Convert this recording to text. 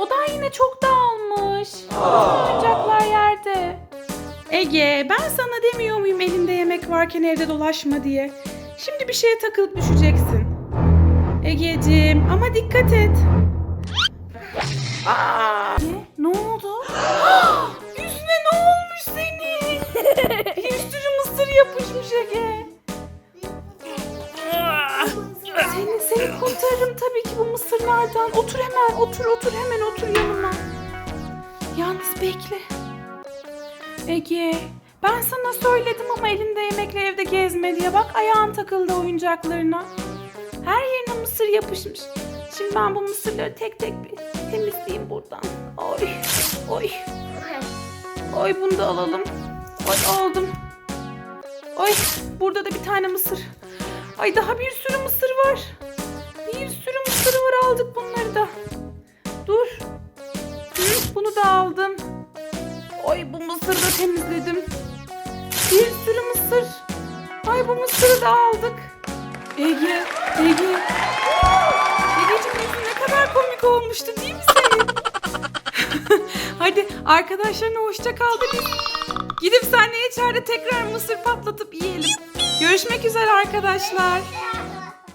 odan yine çok dağılmış. Oyuncaklar yerde. Ege ben sana demiyor muyum elinde yemek varken evde dolaşma diye. Şimdi bir şeye takılıp düşeceksin. Egeciğim ama dikkat et. Aa, Seni, kurtarırım tabii ki bu mısırlardan. Otur hemen, otur, otur hemen otur yanıma. Yalnız bekle. Ege, ben sana söyledim ama elinde yemekle evde gezme diye. Bak ayağın takıldı oyuncaklarına. Her yerine mısır yapışmış. Şimdi ben bu mısırları tek tek bir temizleyeyim buradan. Oy, oy. Oy bunu da alalım. Oy aldım. Oy burada da bir tane mısır. Ay daha bir sürü mısır var. Bunu da aldım. Oy bu mısırı da temizledim. Bir sürü mısır. Ay bu mısırı da aldık. Ege, Ege. Egeciğim ne kadar komik olmuştu değil mi senin? Hadi arkadaşlarına hoşça kal biz gidip seninle içeride tekrar mısır patlatıp yiyelim. Görüşmek üzere arkadaşlar.